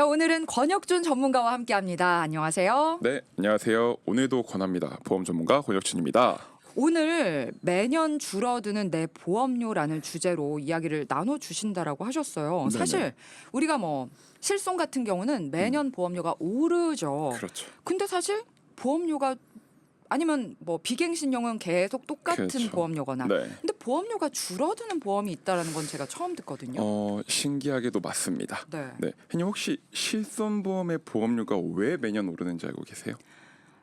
자, 오늘은 권혁준 전문가와 함께 합니다. 안녕하세요. 네, 안녕하세요. 오늘도 권합니다. 보험 전문가 권혁준입니다. 오늘 매년 줄어드는 내 보험료라는 주제로 이야기를 나눠 주신다라고 하셨어요. 네네. 사실 우리가 뭐 실손 같은 경우는 매년 보험료가 오르죠. 그렇죠. 근데 사실 보험료가 아니면 뭐 비갱신형은 계속 똑같은 그렇죠. 보험료거나 네. 근데 보험료가 줄어드는 보험이 있다라는 건 제가 처음 듣거든요. 어, 신기하게도 맞습니다. 네. 네, hen님 혹시 실손보험의 보험료가 왜 매년 오르는지 알고 계세요?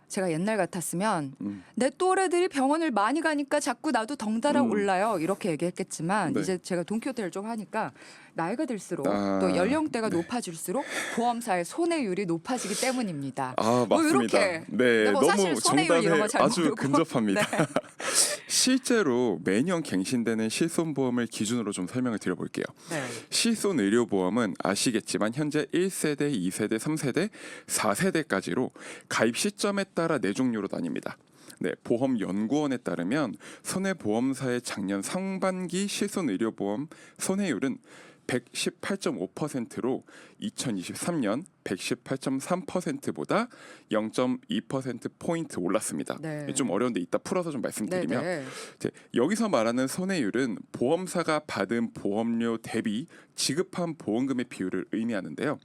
제가 옛날 같았으면 음, 내 또래들이 병원을 많이 가니까 자꾸 나도 덩달아 음. 올라요 이렇게 얘기했겠지만 네. 이제 제가 돈키호테를 좀 하니까 나이가 들수록 아, 또 연령대가 네. 높아질수록 보험사의 손해율이 높아지기 때문입니다. 아뭐 맞습니다. 이렇게. 네, 뭐 너무 정답에 아주 모르고. 근접합니다. 네. 실제로 매년 갱신되는 실손보험을 기준으로 좀 설명을 드려볼게요. 네. 실손 의료보험은 아시겠지만 현재 1세대, 2세대, 3세대, 4세대까지로 가입 시점에 따라 네 종류로 나뉩니다. 네, 보험연구원에 따르면 손해보험사의 작년 상반기 실손 의료보험 손해율은 118.5%로 2023년 118.3%보다 0.2% 포인트 올랐습니다. 네. 좀 어려운데 이따 풀어서 좀 네, 말씀드리면 네. 이제 여기서 말하는 손해율은 보험사가 받은 보험료 대비 지급한 보험금의 비율을 의미하는데요.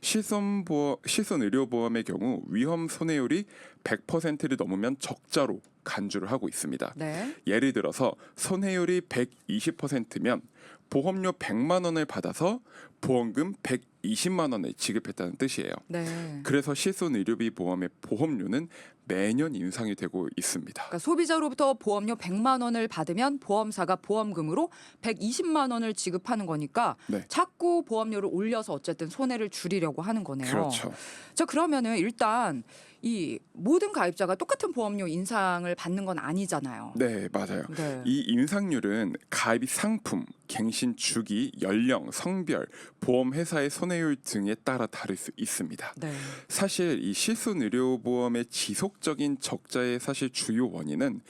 실손 보험, 실손 의료 보험의 경우 위험 손해율이 100%를 넘으면 적자로 간주를 하고 있습니다. 네. 예를 들어서 손해율이 120%면 보험료 100만 원을 받아서 보험금 120만 원을 지급했다는 뜻이에요. 네. 그래서 실손 의료비 보험의 보험료는 매년 인상이 되고 있습니다. 그러니까 소비자로부터 보험료 100만 원을 받으면 보험사가 보험금으로 120만 원을 지급하는 거니까 네. 자꾸 보험료를 올려서 어쨌든 손해를 줄이려고 하는 거네요. 그렇죠. 자 그러면은 일단 이 모든 가입자가 똑같은 보험료 인상을 받는 건 아니잖아요. 네, 맞아요. 네. 이 인상률은 가입 상품, 갱신 주기, 연령, 성별, 보험 회사의 손해율 등에 따라 다를 수 있습니다. 네. 사실 이 실손 의료보험의 지속적인 적자의 사실 주요 원인은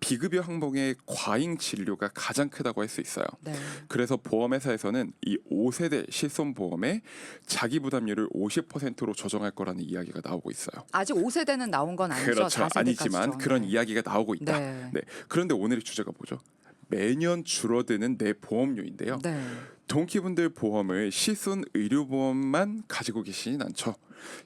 비급여 항목의 과잉 진료가 가장 크다고 할 수 있어요. 네. 그래서 보험회사에서는 이 5세대 실손 보험의 자기 부담률을 50%로 조정할 거라는 이야기가 나오고 있어요. 아직 5세대는 나온 건 아니죠. 그렇죠. 4세대까지죠. 아니지만 그런 네. 이야기가 나오고 있다. 네. 네. 그런데 오늘의 주제가 뭐죠? 매년 줄어드는 내 보험료인데요. 네. 동키분들 보험을 실손 의료보험만 가지고 계시진 않죠.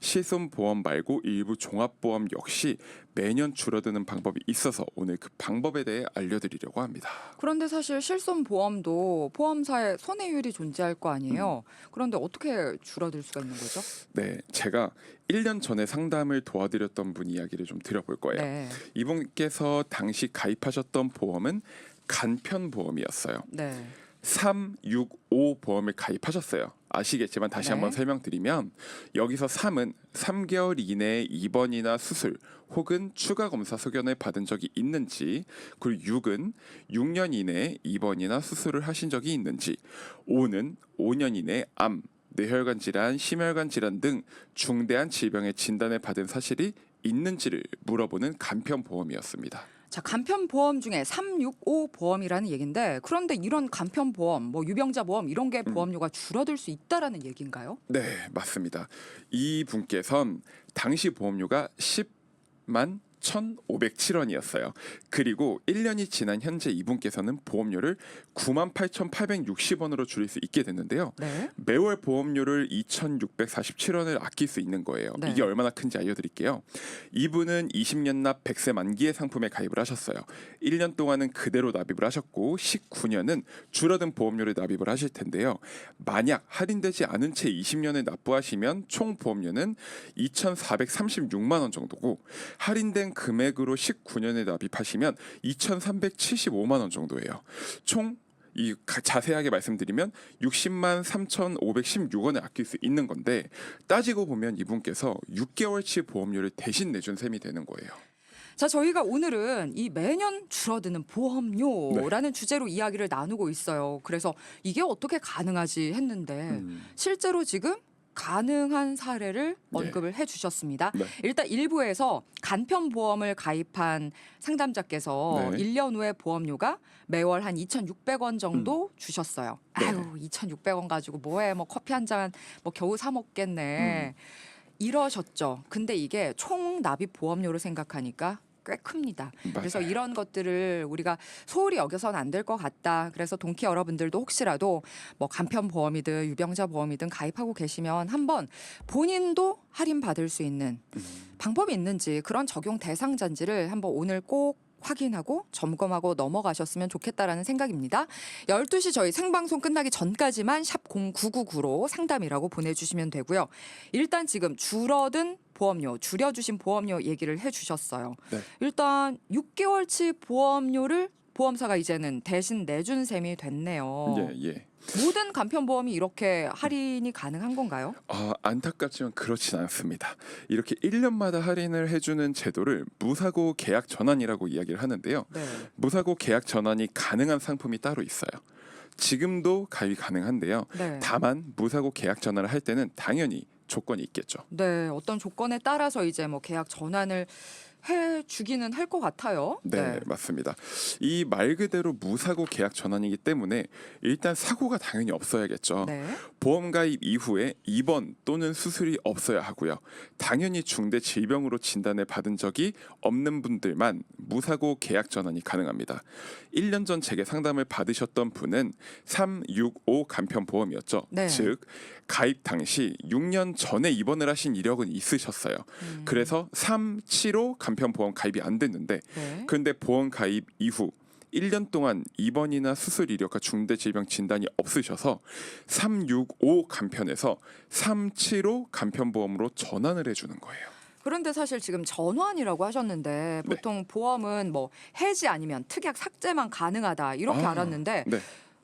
실손 보험 말고 일부 종합보험 역시 매년 줄어드는 방법이 있어서 오늘 그 방법에 대해 알려드리려고 합니다. 그런데 사실 실손 보험도 보험사에 손해율이 존재할 거 아니에요. 음. 그런데 어떻게 줄어들 수가 있는 거죠? 네, 제가 1년 전에 상담을 도와드렸던 분 이야기를 좀 드려볼 거예요. 네. 이분께서 당시 가입하셨던 보험은 간편 보험이었어요. 네. 365 보험을 가입하셨어요. 아시겠지만 다시 네. 한번 설명드리면 여기서 3은 3개월 이내에 입원이나 수술 혹은 추가 검사 소견을 받은 적이 있는지 그리고 6은 6년 이내에 입원이나 수술을 하신 적이 있는지 5는 5년 이내에 암, 뇌혈관 질환, 심혈관 질환 등 중대한 질병의 진단을 받은 사실이 있는지를 물어보는 간편 보험이었습니다. 자 간편 보험 중에 365 보험이라는 얘긴데 그런데 이런 간편 보험, 뭐 유병자 보험 이런 게 음. 보험료가 줄어들 수 있다라는 얘기인가요? 네, 맞습니다. 이 분께선 당시 보험료가 10만 1,507원이었어요. 그리고 1년이 지난 현재 이분께서는 보험료를 98,860원으로 줄일 수 있게 됐는데요. 네. 매월 보험료를 2,647원을 아낄 수 있는 거예요. 네. 이게 얼마나 큰지 알려드릴게요. 이분은 20년 납 100세 만기의 상품에 가입을 하셨어요. 1년 동안은 그대로 납입을 하셨고 19년은 줄어든 보험료를 납입을 하실 텐데요. 만약 할인되지 않은 채 20년을 납부하시면 총 보험료는 2,436만 원 정도고 할인된 금액으로 19년에 납입하시면 2,375만 원 정도예요. 총 이 자세하게 말씀드리면 60만 3,516원을 아낄 수 있는 건데 따지고 보면 이분께서 6개월치 보험료를 대신 내준 셈이 되는 거예요. 자 저희가 오늘은 이 매년 줄어드는 보험료라는 주제로 이야기를 나누고 있어요. 그래서 이게 어떻게 가능하지 했는데 음. 실제로 지금 가능한 사례를 네. 언급을 해 주셨습니다. 네. 일단 일부에서 간편 보험을 가입한 상담자께서 네. 1년 후에 보험료가 매월 한 2,600원 정도 주셨어요. 음. 네. 아유, 2,600원 가지고 뭐해? 뭐 커피 한 잔 뭐 겨우 사 먹겠네. 음. 이러셨죠. 근데 이게 총 납입 보험료로 생각하니까 꽤 큽니다. 그래서 맞아요. 이런 것들을 우리가 소홀히 여겨서는 안될 것 같다. 그래서 동키 여러분들도 혹시라도 뭐 간편 보험이든 유병자 보험이든 가입하고 계시면 한번 본인도 할인 받을 수 있는 음. 방법이 있는지 그런 적용 대상자인지를 한번 오늘 꼭 확인하고 점검하고 넘어가셨으면 좋겠다라는 생각입니다. 12시 저희 생방송 끝나기 전까지만 샵 0999로 상담이라고 보내주시면 되고요. 일단 지금 줄어든 보험료, 줄여주신 보험료 얘기를 해주셨어요. 네. 일단 6개월치 보험료를 보험사가 이제는 대신 내준 셈이 됐네요. 예, 예. 모든 간편보험이 이렇게 할인이 가능한 건가요? 아, 안타깝지만 그렇진 않습니다. 이렇게 1년마다 할인을 해주는 제도를 무사고 계약 전환이라고 이야기를 하는데요. 네. 무사고 계약 전환이 가능한 상품이 따로 있어요. 지금도 가입이 가능한데요. 네. 다만 무사고 계약 전환을 할 때는 당연히 조건이 있겠죠. 네, 어떤 조건에 따라서 이제 뭐 계약 전환을 해 주기는 할 것 같아요. 네, 맞습니다. 이 말 그대로 무사고 계약 전환이기 때문에 일단 사고가 당연히 없어야겠죠. 네. 보험 가입 이후에 입원 또는 수술이 없어야 하고요. 당연히 중대 질병으로 진단을 받은 적이 없는 분들만 무사고 계약 전환이 가능합니다. 1년 전 제게 상담을 받으셨던 분은 365 간편 보험이었죠. 네. 즉 가입 당시 6년 전에 입원을 하신 이력은 있으셨어요. 음, 그래서 375 간편 보험 가입이 안 됐는데 네. 그런데 보험 가입 이후 1년 동안 입원이나 수술 이력과 중대 질병 진단이 없으셔서 365 간편에서 375 간편 보험으로 전환을 해 주는 거예요. 그런데 사실 지금 전환이라고 하셨는데 보통 보험은 뭐 해지 아니면 특약 삭제만 가능하다 이렇게 아, 알았는데 네.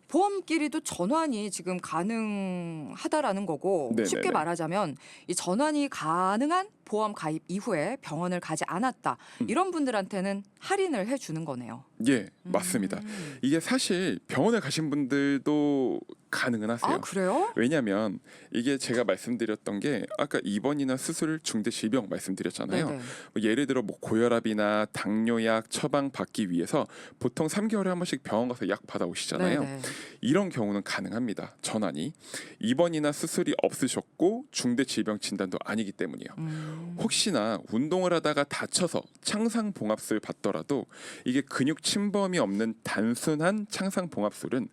보험끼리도 전환이 지금 가능하다라는 거고 네네네. 쉽게 말하자면 이 전환이 가능한 보험 가입 이후에 병원을 가지 않았다 음. 이런 분들한테는 할인을 해주는 거네요. 예, 맞습니다. 음. 이게 사실 병원에 가신 분들도 가능은 하세요. 아 그래요? 왜냐하면 이게 제가 말씀드렸던 게 아까 입원이나 수술 중대 질병 말씀드렸잖아요. 네네. 뭐 예를 들어 뭐 고혈압이나 당뇨약 처방 받기 위해서 보통 3개월에 한 번씩 병원 가서 약 받아 오시잖아요. 네네. 이런 경우는 가능합니다. 전환이 입원이나 수술이 없으셨고 중대 질병 진단도 아니기 때문이요. 음. 혹시나 운동을 하다가 다쳐서 창상 봉합술 받더라도 이게 근육 침범이 없는 단순한 창상 봉합술은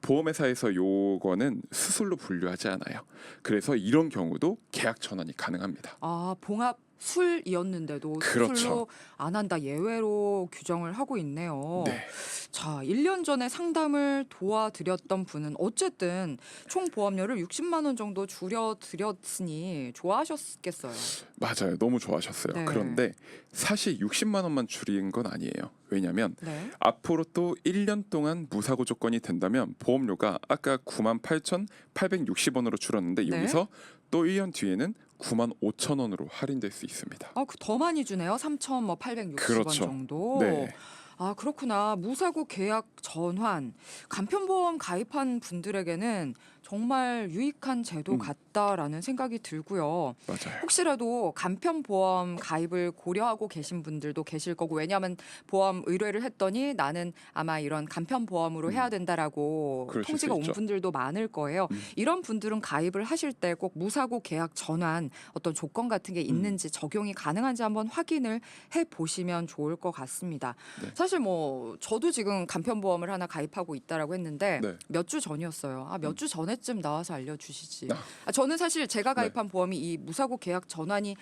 보험회사에서 요거는 수술로 분류하지 않아요. 그래서 이런 경우도 계약 전환이 가능합니다. 아 봉합 술이었는데도 그렇죠. 수술로 안 한다 예외로 규정을 하고 있네요. 네. 자, 1년 전에 상담을 도와드렸던 분은 어쨌든 총 보험료를 60만 원 정도 줄여 드렸으니 좋아하셨겠어요. 맞아요. 너무 좋아하셨어요. 네. 그런데 사실 60만 원만 줄인 건 아니에요. 왜냐하면 네. 앞으로 또 1년 동안 무사고 조건이 된다면 보험료가 아까 98,860원으로 줄었는데 네. 여기서 또 1년 뒤에는 9만 5천 원으로 할인될 수 있습니다. 아, 그 더 많이 주네요. 3,860원 그렇죠. 정도. 네. 아, 그렇구나. 무사고 계약 전환. 간편보험 가입한 분들에게는 정말 유익한 제도 음. 같다라는 생각이 들고요. 맞아요. 혹시라도 간편 보험 가입을 고려하고 계신 분들도 계실 거고 왜냐하면 보험 의뢰를 했더니 나는 아마 이런 간편 보험으로 음. 해야 된다라고 통지가 수 온. 분들도 많을 거예요. 음. 이런 분들은 가입을 하실 때 꼭 무사고 계약 전환 어떤 조건 같은 음. 게 있는지 적용이 가능한지 한번 확인을 해 보시면 좋을 것 같습니다. 네. 사실 뭐 저도 지금 간편 보험을 하나 가입하고 있다라고 했는데 네. 몇주 전이었어요. 아몇주 전에 쯤 나와서 알려주시지. 아. 아, 저는 사실 제가 네. 가입한 보험이 이 무사고 계약 전환이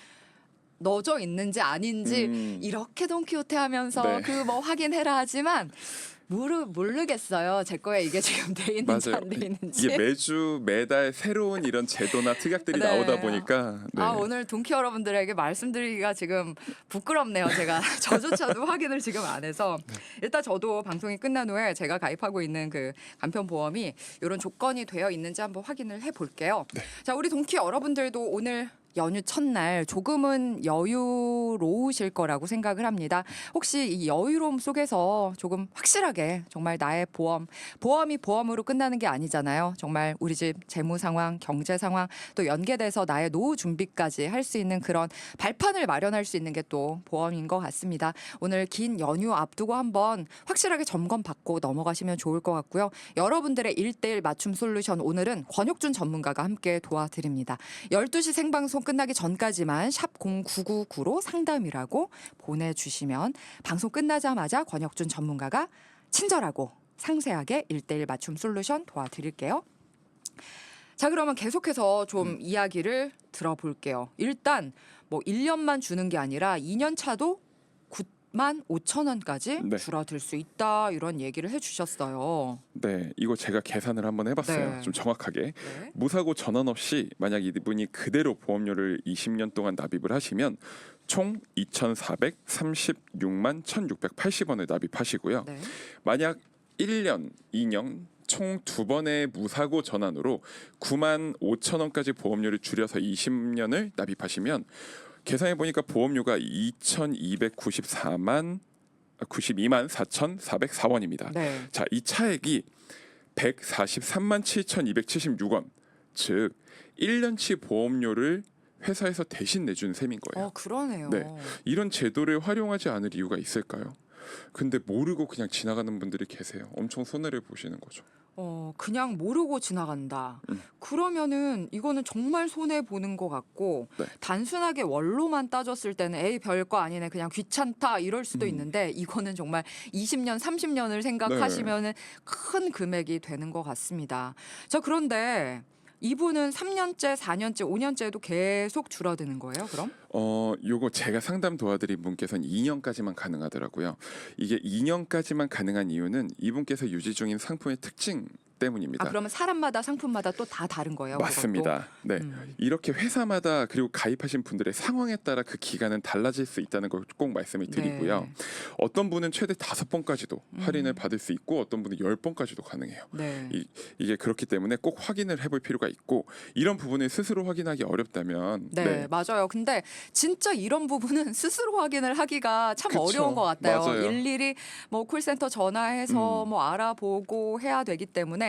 넣어져 있는지 아닌지 음, 이렇게 돈키호테 하면서 네. 그 뭐 확인해라 하지만 모르 모르겠어요. 제 거에 이게 지금 돼 있는지. 안돼 이- 있는지. 이게 매주 매달 새로운 이런 제도나 특약들이 네. 나오다 보니까 네. 아 오늘 동키 여러분들에게 말씀드리기가 지금 부끄럽네요. 제가 저조차도 확인을 지금 안 해서 네. 일단 저도 방송이 끝난 후에 제가 가입하고 있는 그 간편 보험이 이런 조건이 되어 있는지 한번 확인을 해 볼게요. 네. 자 우리 동키 여러분들도 오늘 연휴 첫날 조금은 여유로우실 거라고 생각을 합니다. 혹시 이 여유로움 속에서 조금 확실하게 정말 나의 보험, 보험이 보험으로 끝나는 게 아니잖아요. 정말 우리 집 재무 상황, 경제 상황 또 연계돼서 나의 노후 준비까지 할 수 있는 그런 발판을 마련할 수 있는 게 또 보험인 것 같습니다. 오늘 긴 연휴 앞두고 한번 확실하게 점검 받고 넘어가시면 좋을 것 같고요. 여러분들의 일대일 맞춤 솔루션 오늘은 권혁준 전문가가 함께 도와드립니다. 12시 생방송 끝나기 전까지만 샵 0999로 상담이라고 보내주시면 방송 끝나자마자 권혁준 전문가가 친절하고 상세하게 일대일 맞춤 솔루션 도와드릴게요. 자, 그러면 계속해서 좀 음. 이야기를 들어볼게요. 일단 뭐 1년만 주는 게 아니라 2년 차도 9만 5천 원까지 네. 줄어들 수 있다 이런 얘기를 해주셨어요. 네, 이거 제가 계산을 한번 해봤어요. 네. 좀 정확하게. 네. 무사고 전환 없이 만약 이분이 그대로 보험료를 20년 동안 납입을 하시면 총 2,436만 1,680원을 납입하시고요. 네. 만약 1년, 2년 총 두 번의 무사고 전환으로 9만 5천 원까지 보험료를 줄여서 20년을 납입하시면 계산해 보니까 보험료가 2,294만 92만 4,404원입니다. 네. 자, 이 차액이 143만 7,276원. 즉 1년치 보험료를 회사에서 대신 내준 셈인 거예요. 어 그러네요. 네. 이런 제도를 활용하지 않을 이유가 있을까요? 근데 모르고 그냥 지나가는 분들이 계세요. 엄청 손해를 보시는 거죠. 어 그냥 모르고 지나간다. 음. 그러면은 이거는 정말 손해 보는 것 같고 네. 단순하게 원로만 따졌을 때는 에이 별거 아니네 그냥 귀찮다 이럴 수도 음. 있는데 이거는 정말 20년 30년을 생각하시면은 네. 큰 금액이 되는 것 같습니다. 자 그런데 이분은 3년째, 4년째, 5년째도 계속 줄어드는 거예요? 그럼? 어, 요거 제가 상담 도와드린 분께서는 2년까지만 가능하더라고요. 이게 2년까지만 가능한 이유는 이분께서 유지 중인 상품의 특징 때문입니다. 아 그러면 사람마다 상품마다 또 다 다른 거예요? 그것도? 맞습니다. 네. 음. 이렇게 회사마다 그리고 가입하신 분들의 상황에 따라 그 기간은 달라질 수 있다는 걸 꼭 말씀을 드리고요. 네. 어떤 분은 최대 다섯 번까지도 음. 할인을 받을 수 있고 어떤 분은 열 번까지도 가능해요. 네. 이- 이게 그렇기 때문에 꼭 확인을 해볼 필요가 있고 이런 부분을 스스로 확인하기 어렵다면 네, 맞아요. 근데 진짜 이런 부분은 스스로 확인을 하기가 참 그쵸. 어려운 것 같아요. 맞아요. 일일이 뭐 콜센터 전화해서 음. 뭐 알아보고 해야 되기 때문에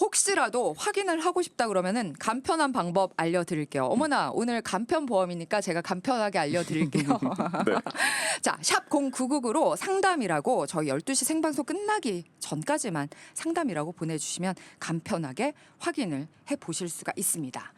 혹시라도 확인을 하고 싶다 그러면은 간편한 방법 알려드릴게요. 어머나 오늘 간편 보험이니까 제가 간편하게 알려드릴게요. 네. 자, 샵 0999로 상담이라고 저희 12시 생방송 끝나기 전까지만 상담이라고 보내주시면 간편하게 확인을 해 보실 수가 있습니다.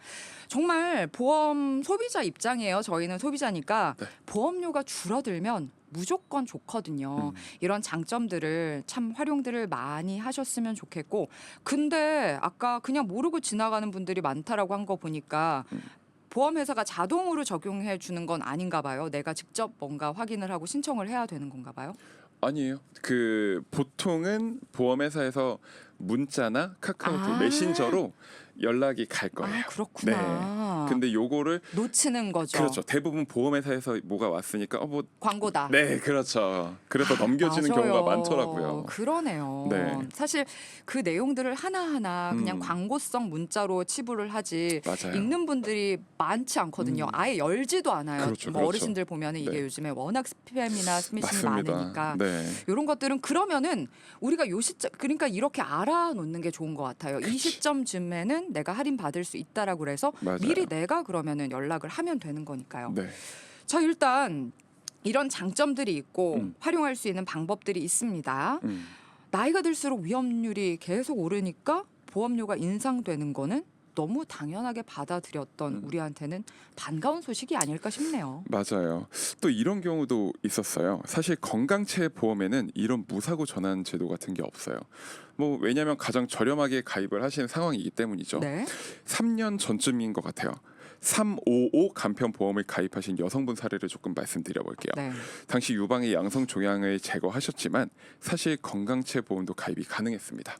정말 보험 소비자 입장이에요. 저희는 소비자니까 네. 보험료가 줄어들면 무조건 좋거든요. 음. 이런 장점들을 참 활용들을 많이 하셨으면 좋겠고 근데 아까 그냥 모르고 지나가는 분들이 많다라고 한 거 보니까 음. 보험회사가 자동으로 적용해 주는 건 아닌가 봐요. 내가 직접 뭔가 확인을 하고 신청을 해야 되는 건가 봐요. 아니에요. 그 보통은 보험회사에서 문자나 카카오톡 아. 메신저로 연락이 갈 거예요. 아 그렇구나. 근데 요거를 놓치는 거죠. 그렇죠. 대부분 보험회사에서 뭐가 왔으니까 어 뭐 광고다. 네, 그렇죠. 그래서 넘겨지는 아, 맞아요. 경우가 많더라고요. 그러네요. 네. 사실 그 내용들을 하나하나 그냥 음. 광고성 문자로 치부를 하지 맞아요. 읽는 분들이 많지 않거든요. 음. 아예 열지도 않아요. 그렇죠, 뭐 그렇죠. 어르신들 보면은 이게 네. 요즘에 워낙 스팸이나 스미싱이 맞습니다. 많으니까 네. 이런 것들은 그러면은 우리가 요 시점 그러니까 이렇게 알아놓는 게 좋은 것 같아요. 이. 시점쯤에는 내가 할인 받을 수 있다라고 그래서 맞아요. 미리 내가 그러면은 연락을 하면 되는 거니까요. 네. 자 일단 이런 장점들이 있고 음. 활용할 수 있는 방법들이 있습니다. 음. 나이가 들수록 위험률이 계속 오르니까 보험료가 인상되는 거는 너무 당연하게 받아들였던 음. 우리한테는 반가운 소식이 아닐까 싶네요. 맞아요. 또 이런 경우도 있었어요. 사실 건강체 보험에는 이런 무사고 전환 제도 같은 게 없어요. 뭐 왜냐하면 가장 저렴하게 가입을 하시는 상황이기 때문이죠. 네. 3년 전쯤인 것 같아요. 355 간편 보험을 가입하신 여성분 사례를 조금 말씀드려 볼게요. 네. 당시 유방의 양성 종양을 제거하셨지만 사실 건강체 보험도 가입이 가능했습니다.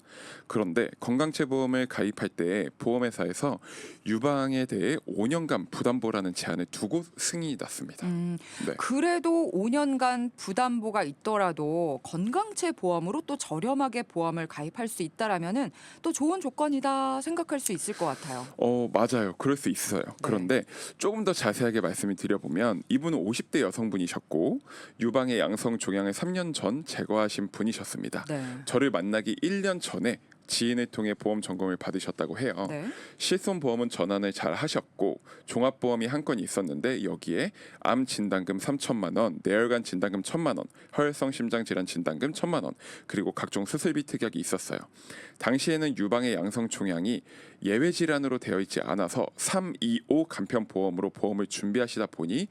그런데 건강체 보험을 가입할 때 보험회사에서 유방에 대해 5년간 부담보라는 제한을 두고 승인이 났습니다. 음, 네. 그래도 5년간 부담보가 있더라도 건강체 보험으로 또 저렴하게 보험을 가입할 수 있다라면은 또 좋은 조건이다 생각할 수 있을 것 같아요. 어 맞아요. 그럴 수 있어요. 네. 그런데 조금 더 자세하게 말씀을 드려보면 이분은 50대 여성분이셨고 유방의 양성 종양을 3년 전 제거하신 분이셨습니다. 네. 저를 만나기 1년 전에 지인을 통해 보험 점검을 받으셨다고 해요. 네. 실손 보험은 전환을 잘 하셨고 종합 보험이 한 건이 있었는데 여기에 암 진단금 3천만 원, 뇌혈관 진단금 1천만 원, 혈성 심장 질환 진단금 1천만 원, 그리고 각종 수술비 특약이 있었어요. 당시에는 유방의 양성 종양이 예외 질환으로 되어 있지 않아서 325 간편 보험으로 보험을 준비하시다 보니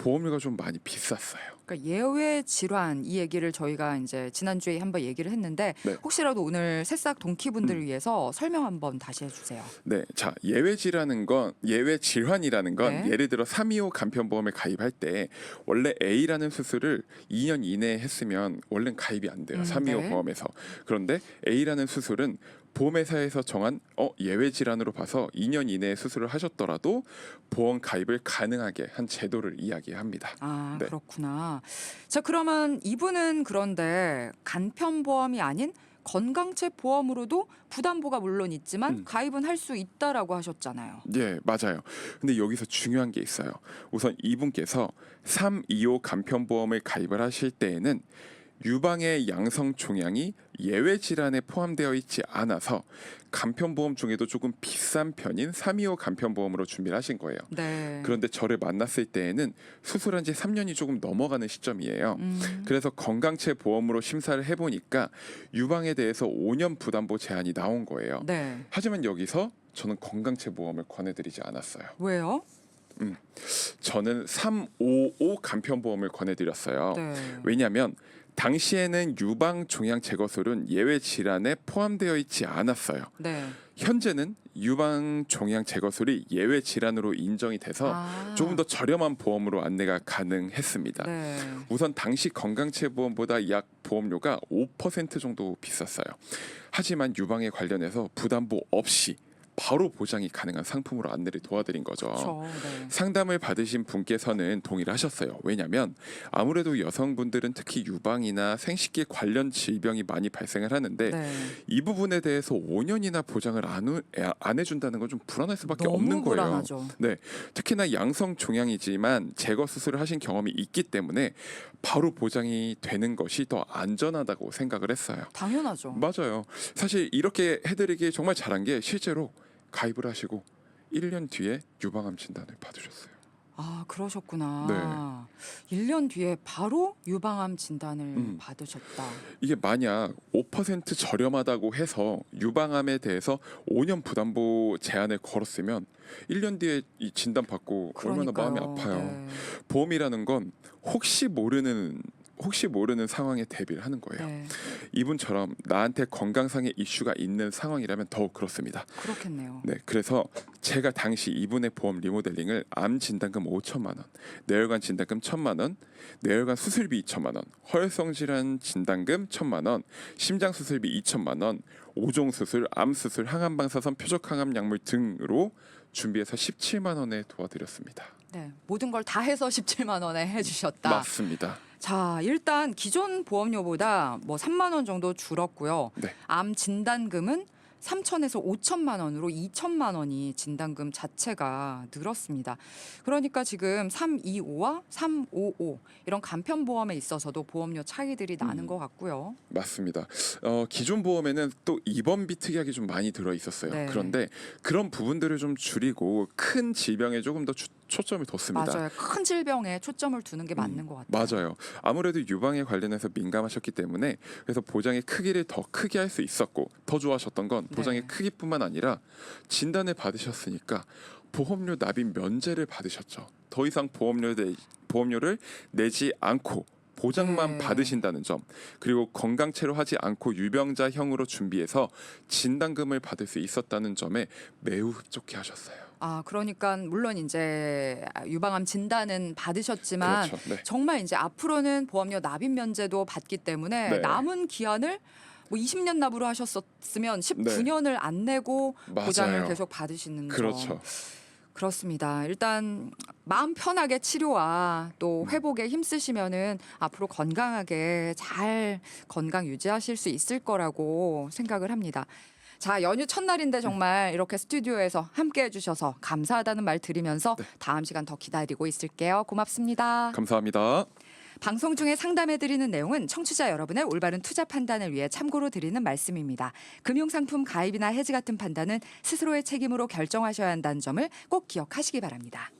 보험료가 좀 많이 비쌌어요. 그러니까 예외 질환 이 얘기를 저희가 이제 지난주에 한번 얘기를 했는데 네. 혹시라도 오늘 새싹 동키분들을 위해서 설명 한번 다시 해주세요. 네, 자 예외 질환은 건 예외 질환이라는 건 네. 예를 들어 325 간편보험에 가입할 때 원래 A라는 수술을 2년 이내에 했으면 원래는 가입이 안 돼요. 음, 325 네. 보험에서 그런데 A라는 수술은 보험회사에서 정한 어 예외 질환으로 봐서 2년 이내에 수술을 하셨더라도 보험 가입을 가능하게 한 제도를 이야기합니다. 아 네. 그렇구나. 자 그러면 이분은 그런데 간편보험이 아닌 건강체 보험으로도 부담보가 물론 있지만 음. 가입은 할 수 있다라고 하셨잖아요. 예, 맞아요. 근데 여기서 중요한 게 있어요. 우선 이분께서 325 간편보험을 가입을 하실 때에는 유방의 양성 종양이 예외 질환에 포함되어 있지 않아서 간편보험 중에도 조금 비싼 편인 325 간편보험으로 준비를 하신 거예요. 네. 그런데 저를 만났을 때에는 수술한 지 3년이 조금 넘어가는 시점이에요. 음, 그래서 건강체 보험으로 심사를 해보니까 유방에 대해서 5년 부담보 제한이 나온 거예요. 네. 하지만 여기서 저는 건강체 보험을 권해드리지 않았어요. 왜요? 저는 355 간편보험을 권해드렸어요. 네. 왜냐하면 당시에는 유방 종양 제거술은 예외 질환에 포함되어 있지 않았어요. 네. 현재는 유방 종양 제거술이 예외 질환으로 인정이 돼서 아, 조금 더 저렴한 보험으로 안내가 가능했습니다. 네. 우선 당시 건강체 보험보다 약 보험료가 5% 정도 비쌌어요. 하지만 유방에 관련해서 부담보 없이 바로 보장이 가능한 상품으로 안내를 도와드린 거죠. 그렇죠. 네. 상담을 받으신 분께서는 동의를 하셨어요. 왜냐하면 아무래도 여성분들은 특히 유방이나 생식기 관련 질병이 많이 발생을 하는데 네. 이 부분에 대해서 5년이나 보장을 안, 우- 안 해준다는 건 좀 불안할 수밖에 너무 없는 거예요. 불안하죠. 네, 특히나 양성 종양이지만 제거 수술을 하신 경험이 있기 때문에 바로 보장이 되는 것이 더 안전하다고 생각을 했어요. 당연하죠. 맞아요. 사실 이렇게 해드리기 정말 잘한 게 실제로 가입을 하시고 1년 뒤에 유방암 진단을 받으셨어요. 아 그러셨구나. 1년 뒤에 바로 유방암 진단을 음. 받으셨다. 이게 만약 5% 저렴하다고 해서 유방암에 대해서 5년 부담보 제한을 걸었으면 1년 뒤에 이 진단 받고 얼마나 마음이 그러니까요. 아파요. 네. 보험이라는 건 혹시 모르는 혹시 모르는 상황에 대비를 하는 거예요. 네. 이분처럼 나한테 건강상의 이슈가 있는 상황이라면 더욱 그렇습니다. 그렇겠네요. 네, 그래서 제가 당시 이분의 보험 리모델링을 암 진단금 5천만 원, 뇌혈관 진단금 1천만 원, 뇌혈관 수술비 2천만 원, 허혈성 질환 진단금 1천만 원, 심장 수술비 2천만 원, 오종 수술, 암 수술, 항암 방사선, 표적 항암 약물 등으로 준비해서 17만 원에 도와드렸습니다. 네. 모든 걸 다 해서 17만 원에 해주셨다. 맞습니다. 자, 일단 기존 보험료보다 뭐 3만 원 정도 줄었고요. 네. 암 진단금은 3천에서 5천만 원으로 2천만 원이 진단금 자체가 늘었습니다. 그러니까 지금 325와 355 이런 간편 보험에 있어서도 보험료 차이들이 나는 음. 것 같고요. 맞습니다. 어, 기존 보험에는 또 입원비 특약이 좀 많이 들어 있었어요. 네. 그런데 그런 부분들을 좀 줄이고 큰 질병에 조금 더 초, 초점을 뒀습니다. 맞아요. 큰 질병에 초점을 두는 게 맞는 음, 것 같아요. 맞아요. 아무래도 유방에 관련해서 민감하셨기 때문에 그래서 보장의 크기를 더 크게 할 수 있었고 더 좋아하셨던 건 보장의 네. 크기뿐만 아니라 진단을 받으셨으니까 보험료 납입 면제를 받으셨죠. 더 이상 보험료 내, 보험료를 내지 않고 보장만 네. 받으신다는 점 그리고 건강체로 하지 않고 유병자형으로 준비해서 진단금을 받을 수 있었다는 점에 매우 흡족해 하셨어요. 아, 그러니까 물론 이제 유방암 진단은 받으셨지만 그렇죠. 네. 정말 이제 앞으로는 보험료 납입 면제도 받기 때문에 네. 남은 기한을 뭐 20년 납으로 하셨었으면 19년을 안 내고 보장을 네. 맞아요. 계속 받으시는 점. 그렇죠. 그렇습니다. 일단 마음 편하게 치료와 또 음. 회복에 힘쓰시면은 앞으로 건강하게 잘 건강 유지하실 수 있을 거라고 생각을 합니다. 자, 연휴 첫날인데 정말 이렇게 스튜디오에서 함께 해주셔서 감사하다는 말 드리면서 다음 시간 더 기다리고 있을게요. 고맙습니다. 감사합니다. 방송 중에 상담해드리는 내용은 청취자 여러분의 올바른 투자 판단을 위해 참고로 드리는 말씀입니다. 금융상품 가입이나 해지 같은 판단은 스스로의 책임으로 결정하셔야 한다는 점을 꼭 기억하시기 바랍니다.